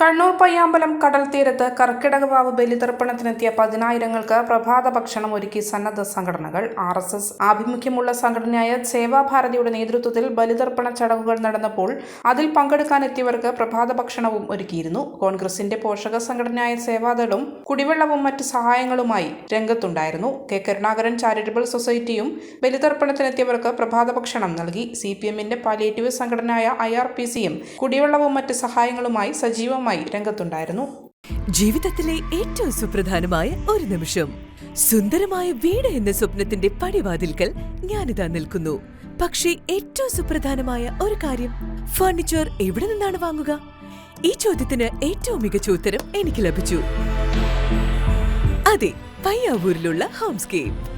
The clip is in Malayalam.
കണ്ണൂർ പയ്യാമ്പലം കടൽ തീരത്ത് കർക്കിടകവാവ് ബലിതർപ്പണത്തിനെത്തിയ പതിനായിരങ്ങൾക്ക് പ്രഭാത ഭക്ഷണം ഒരുക്കി സന്നദ്ധ സംഘടനകൾ. ആർ എസ് എസ് ആഭിമുഖ്യമുള്ള സംഘടനയായ സേവാഭാരതിയുടെ നേതൃത്വത്തിൽ ബലിതർപ്പണ ചടങ്ങുകൾ നടന്നപ്പോൾ അതിൽ പങ്കെടുക്കാനെത്തിയവർക്ക് പ്രഭാത ഭക്ഷണവും ഒരുക്കിയിരുന്നു. കോൺഗ്രസിന്റെ പോഷക സംഘടനയായ സേവാദളും കുടിവെള്ളവും മറ്റ് സഹായങ്ങളുമായി രംഗത്തുണ്ടായിരുന്നു. കെ. കരുണാകരൻ ചാരിറ്റബിൾ സൊസൈറ്റിയും ബലിതർപ്പണത്തിനെത്തിയവർക്ക് പ്രഭാത ഭക്ഷണം നൽകി. സി പി എമ്മിന്റെ പാലിയേറ്റീവ് സംഘടനയായ ഐ ആർ പി സിയും കുടിവെള്ളവും മറ്റ് സഹായങ്ങളുമായി സജീവമായി രംഗത്തുണ്ടായിരുന്നു. ജീവിതത്തിലെ ഏറ്റവും സുപ്രധാനമായ ഒരു നിമിഷം. സുന്ദരമായ വീട് എന്ന സ്വപ്നത്തിന്റെ പടിവാതിൽക്കൽ ഞാനിതാ നിൽക്കുന്നു. പക്ഷേ ഏറ്റവും സുപ്രധാനമായ ഒരു കാര്യം ഫർണിച്ചർ എവിടെ നിന്നാണ് വാങ്ങുക? ഈ ചോദ്യത്തിന് ഏറ്റവും മികച്ച ഉത്തരം എനിക്ക് ലഭിച്ചു. അതെ പയ്യാവൂരിലുള്ള ഹോംസ്കേപ്പ്